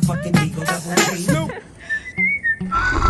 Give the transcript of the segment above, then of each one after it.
motherfucking Eagle Double G.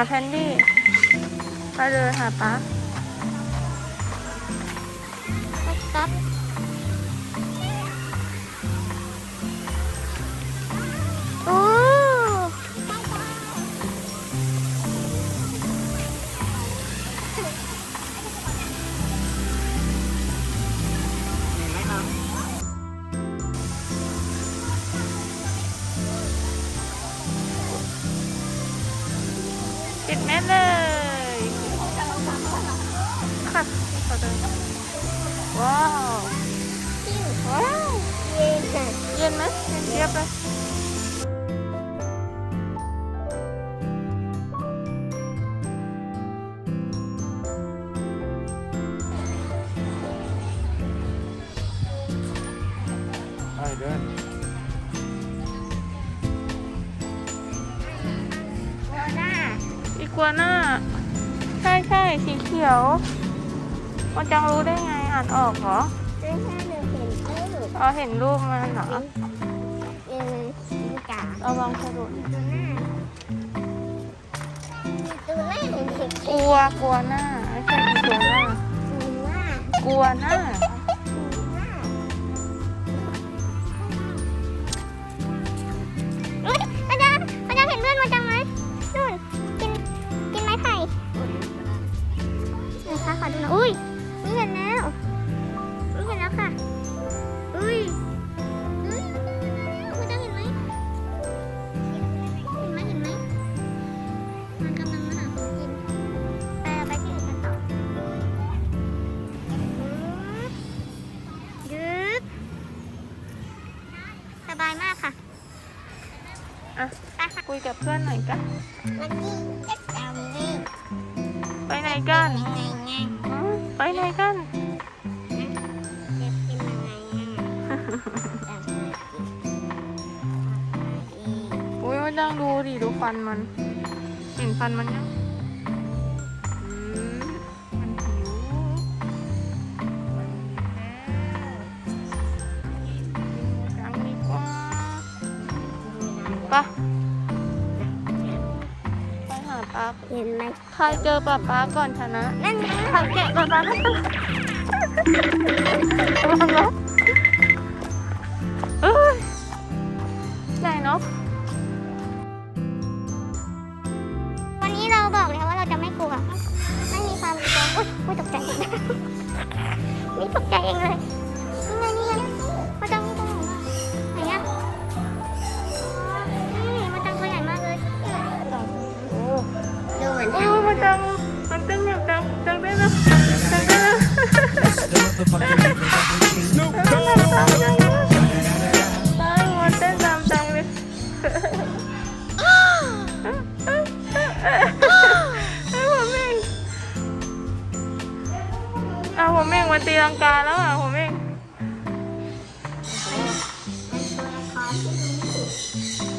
หาแพนดี้ ไปเลยค่ะป๊า ปิดแม่เลยค่ะขอเดินว้าวจิ้มว้าวเย็นอะเย็นไหมเย็นเจี๊ยบเลย มันจังรู้ได้ไงอ่านออกเหรอซึ่งถ้าหนูเห็นก็หนูเอาเห็นรูปมันเหรอเป็นสีกาเอาวางสะดุดตัวหน้ามีตัวหน้าเห็นสีกเขียวลัวกลัวหน้าไม่ใช่อีกัวน่าว่ากลัวหน้า ดูหน่อยอุ้ยนี่เห็นแล้วอุ้ยเห็นแล้วค่ะ อุ้ยอุ้ยอาจารย์เห็นไหมเห็นไหมเห็นไหมมันกำลังมาหาของกินไปเอาไปที่อื่นกันต่อยืดสบายมากค่ะอะคุยกับเพื่อนหน่อยกันวันนี้จะทำนี่ไปไหนกันไงไงอืม ไปไหนกันจะเป็นยังไงอะอุ้ยมันจังดูดิดูฟันมัน เห็นฟันมันยัง ไปหาป๊าเห็นไหมใครเจอป๊าป๊าก่อนชนะนั่นไงใครแกะป๊าป๊าก็ชนะระวังนะเอ้ยใหญ่เนาะ ไอ้หัวเม่งเอาหัวเม่งมาตีลังกาแล้วอะหัวเม่ง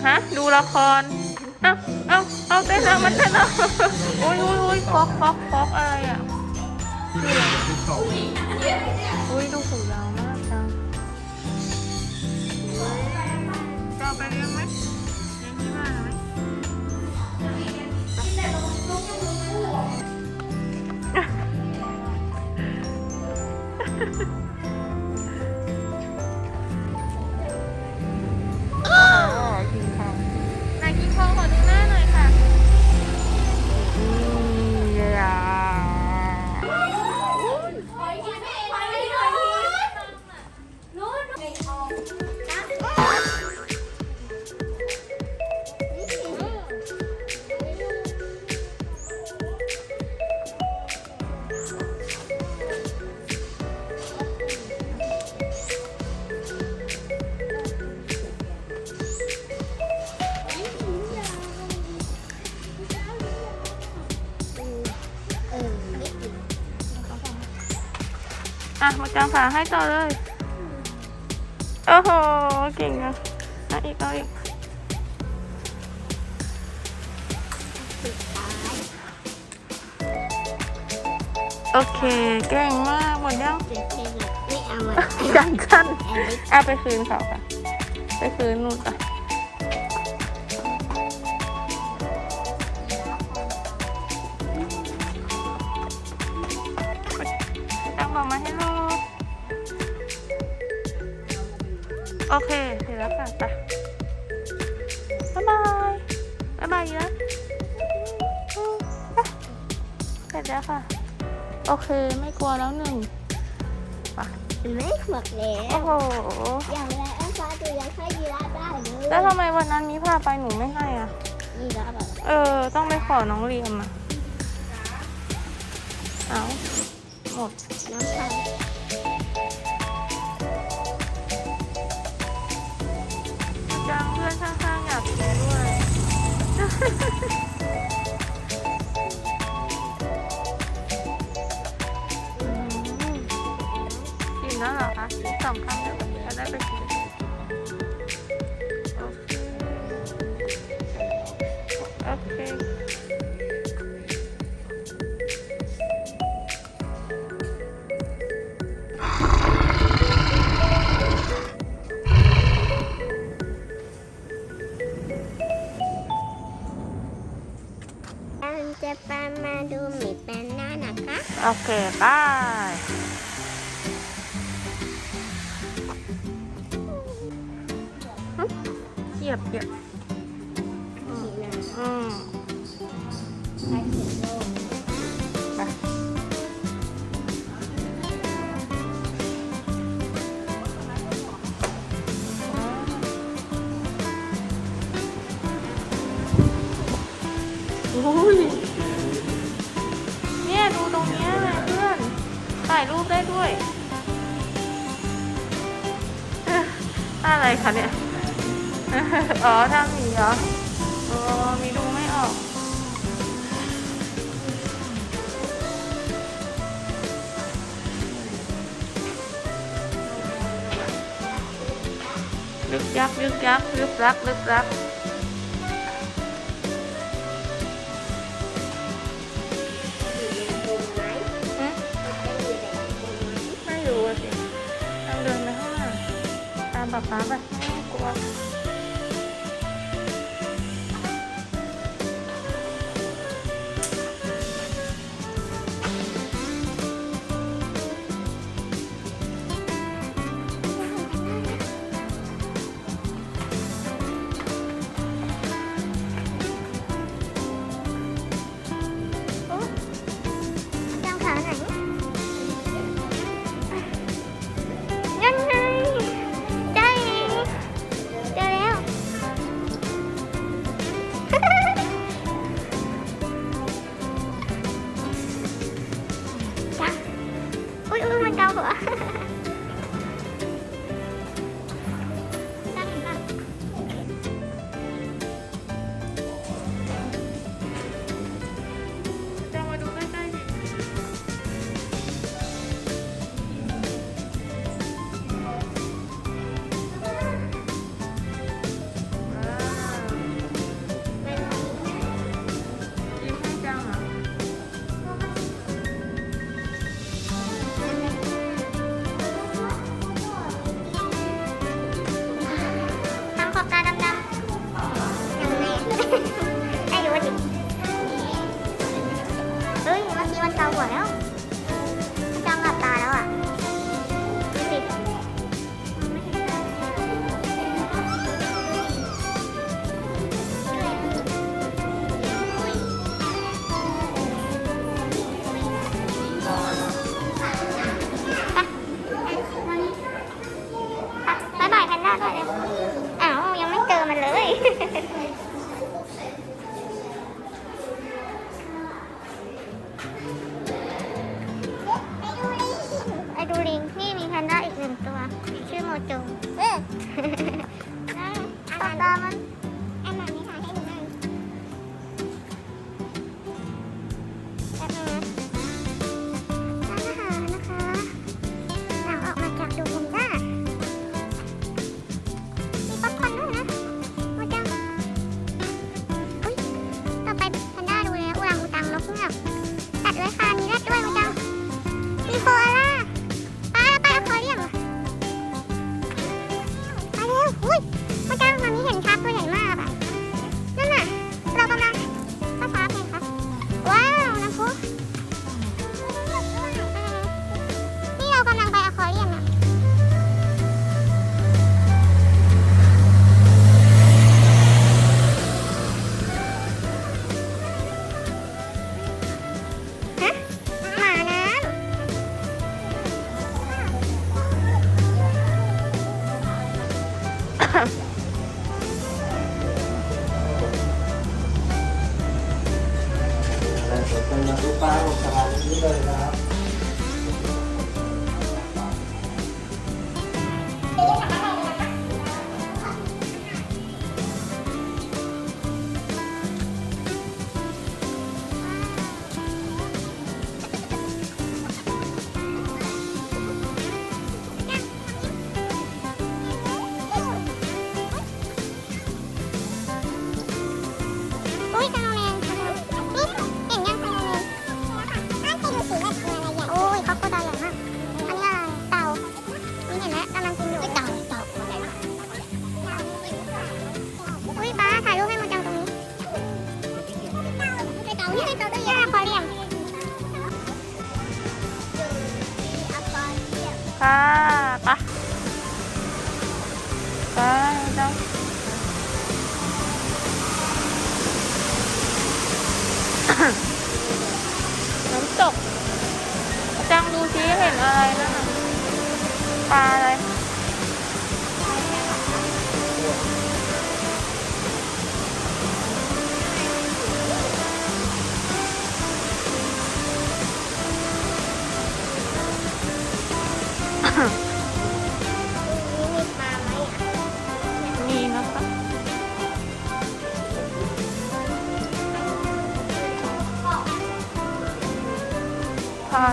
ฮะดูละคร เอาเอาเอาเต้นแล้วมันเต้นแล้วอุ้ยอุ้ยอุ้ยฟอกฟอกฟอกอะไรอะอุ้ยดูหูยาวมากจังจะเอาไปเลี้ยงไหม Ha ha ha. างขาให้ต่อเลย โอ้โห เก่งอะเอาอีก เอาอีก โอเค เก่งมาก หมดยังเดี๋ยวเพลงอะไม่เอาอะจันจันแอนดิเอาไปคืนเขาค่ะ ไปคืนนู่นค่ะ โอเคเสร็จแล้วค่ะไปบ๊ายบายบ๊ายบายเยอะอืมไปเสร็จแล้วค่ะ โอเคไม่กลัวแล้วหนึ่งไม่หมดแล้โอ้วโห อย่างไรอันฟ้าดูยังให้ยีราฟได้เลยแล้วทำไมวันนั้นมีพาไปหนูไม่ให้อะ ยีราฟแบบเออ ต้องไปขอน้องเรียมอะ เอาหมด น้องพัน อืมกินแล้วเหรอคะสองคำแล้วจะได้ไปกิน นะ ได้ด้วย อะไรคะเนี่ย อ๋อทำหมีเหรออ๋อมีดูไม่ออกลึกยักลึกยักลึกรักลึกรัก ตา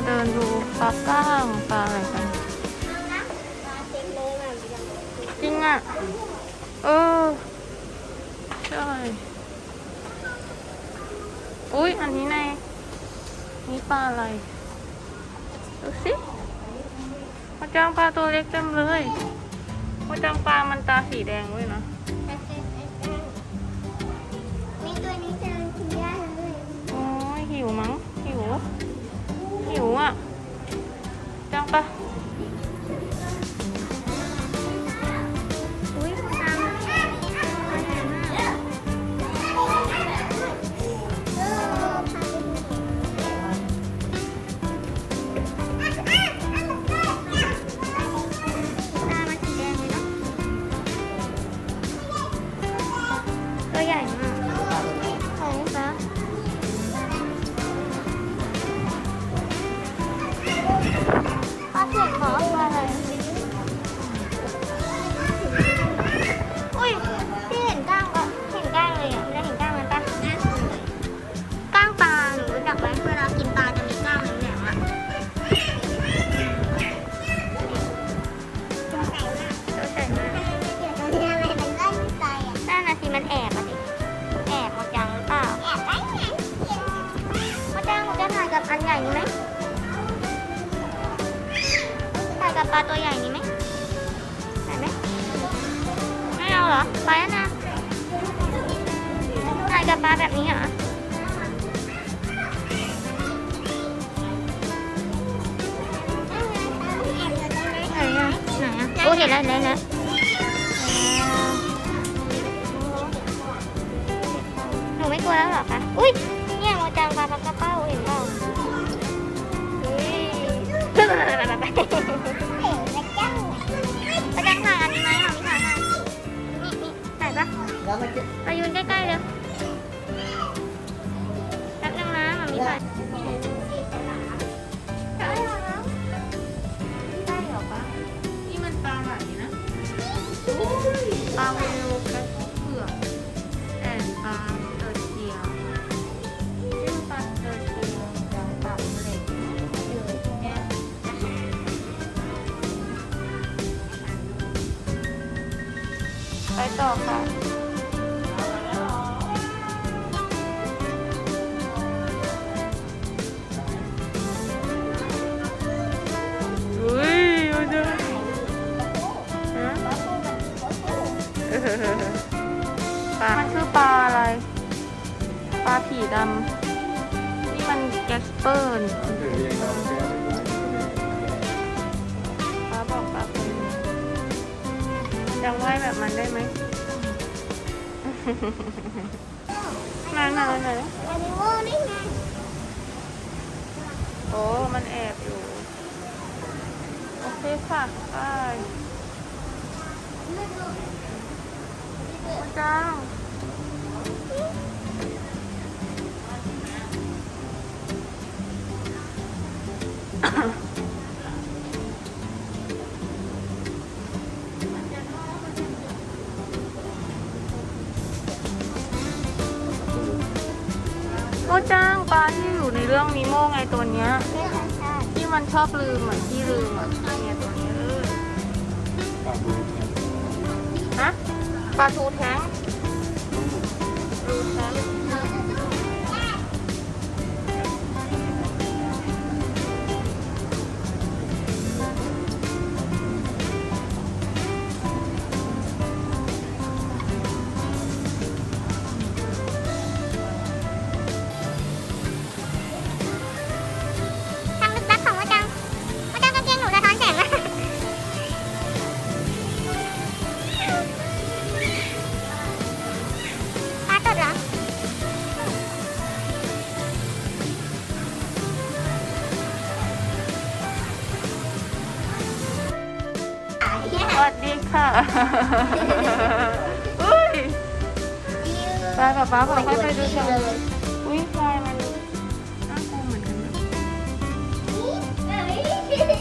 เดินดูปลาก้างปลาอะไรกัน จริงอะ เออ ใช่ อุ๊ยอันนี้ในนี่ปลาอะไร ดูสิมาจังปลาตัวเล็กเต็มเลยมาจังปลามันตาสีแดงด้วยนะ ไม่กลัวแล้วเหรอคะ อุ้ยเนี่ยโมจังปลาปลากระเป้าเห็นเปล่าอุ้ยไปไปไปไปไปไปจังถ่ายอันนี้ไหมหนูไม่ถ่ายถ่ายนี่นี่ถ่ายปะไปยืนใกล้ๆเลย ต่อค่ะ อุ้ยมันจะฮะปลามันคือปลาอะไร ปลาผีดำนี่มันแกสเปอร์นี่ปลาบอกปลาเป็นมันจะว่ายแบบมันได้ไหม นั่นนั่นนั่นอันนี้โว้นี่ไงโอ้ มันแอบอยู่ โอเคค่ะไปคุณจ้า มันชอบลืมเหมือนที่ลืมอะเนี่ยตัวนี้อฮะปลาทูแท้ง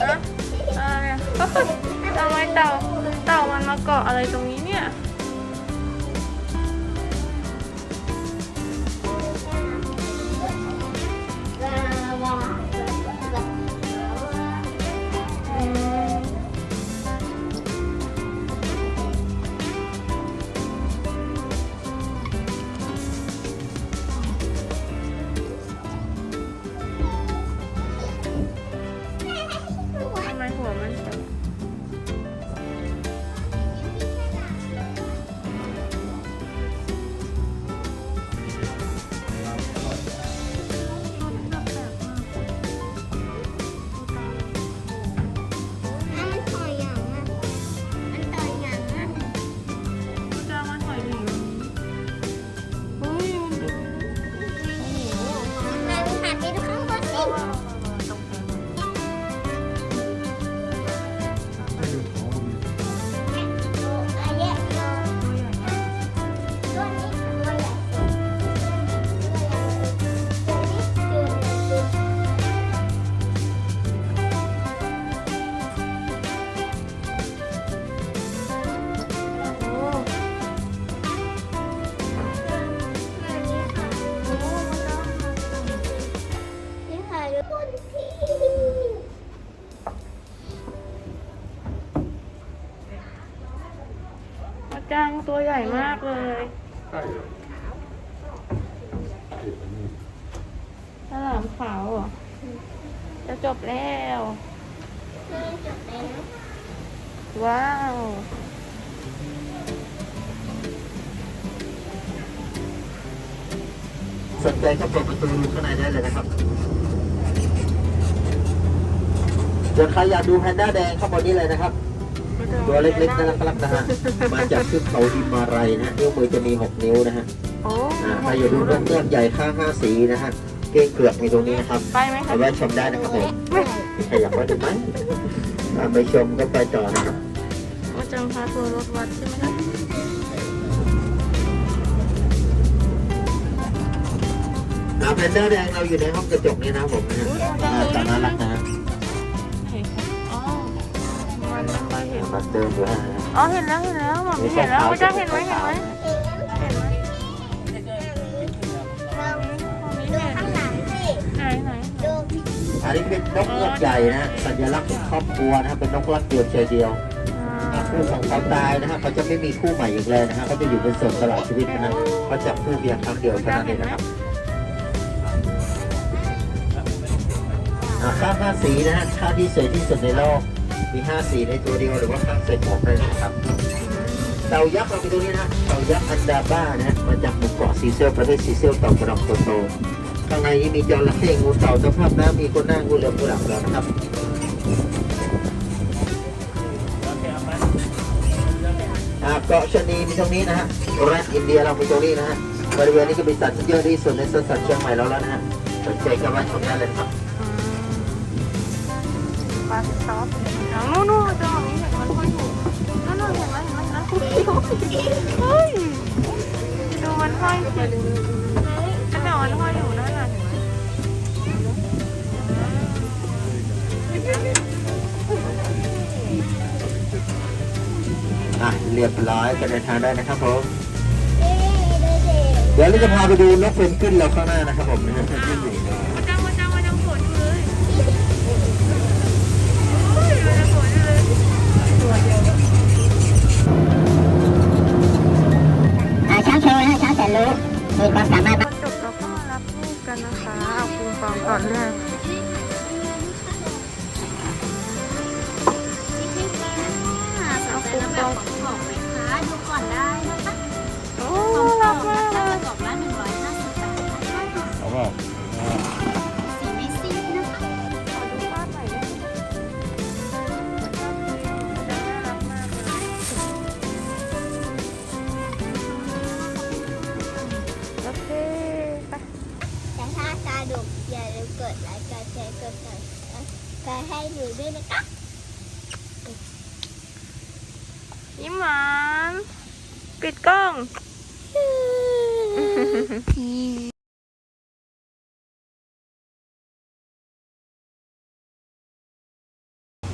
อะอะไรอะทำไมเต่าเต่ามันมาเกาะอะไรตรงนี้ ตัวใหญ่มากเลยใช่เหรอติดอันนี้ฉลามขาวเหรอจะจบแล้ว ว้าว สนใจก็เปิดประตูดูข้างในได้เลยนะครับส่วนใครอยากดูแพนด้าแดงเข้าบนนี้เลยนะครับ ตัวเล็กๆน่ารักๆนะฮะ มาจากขึ้นเขาดิมาไรนะฮะนิ้วมือจะมี 6 นิ้วนะฮะโอ้อ่าใครอยากดูนกเงือกใหญ่ข้างห้าสีนะฮะ เก้งเกือกมีตรงนี้นะครับไปไหมคะไปแวะชมได้นะครับผมมีใครอยากไปดูไหมอ่าไปชมก็ไปต่อนะครับอาจารย์พาทัวร์รถวัดใช่ไหมคะอ่าแพนด้าแดงเราอยู่ในห้องกระจกนี้นะครับผมนะฮะอ่าตาน่ารักนะฮะ ไม่ค่อยเห็นมาเติมด้วยนะฮะอ๋อเห็นแล้วเห็นแล้วหมอมีเห็นแล้วอาจารย์เห็นไหมเห็นไหมเห็นไหมไหนไหนอันนี้เป็นนกเงือกใหญ่นะฮะสัญลักษณ์ของครอบครัวนะครับเป็นนกรักเดียวใจเดียวอ่าถ้าคู่ของเขาตายนะฮะเขาจะไม่มีคู่ใหม่อีกเลยนะฮะเขาจะอยู่เป็นโสดตลอดชีวิตนะฮะเขาจับคู่เพียงครั้งเดียวเท่านั้นเองนะครับอ่าข้างห้าสีนะฮะข้างที่สวยที่สุดในโลก มีห้าสีในตัวเดียวหรือว่าข้งใส่หมวกได้นะครับเต่ายักษ์เราไปดูนี่นะเต่ายักษ์อันดาบ้านะฮะมาจากหมู่เกาะซีเซลประเทศซีเซลเต่ากระดองโตข้างในมีจระเข้งูเต่าสภาพน้ำมีคนหน้างูเหลือมงูหลังแล้วนะครับอ่าเกาะชนีมีตรงนี้นะฮะแรดอินเดียเรามีตรงนี้นะฮะบริเวณนี้ก็เป็นสัตว์ที่เยอะที่สุดในสวนสัตว์เชียงใหม่เราแล้วนะฮะสนใจก็มาชมได้เลยครับ ปลาซอสอ๋อนู่นนู่นอาจารย์หมอมีเห็นมันห้อยอยู่นั่นน่ะเห็นไหมเห็นไหมนั่นเฮ้ยดูมันห้อยสินั่นน่ะมันห้อยอยู่นั่นน่ะเห็นไหมอะเรียบร้อยก็เดินทางได้นะครับผมเดี๋ยวเราจะพาไปดูนกเพนกวินเราข้างหน้านะครับผมนะฮะอาจารย์อาจารย์ รู้มีความสามารถ จบเราก็มารับลูกกันนะคะ เอาคูปองก่อนเลย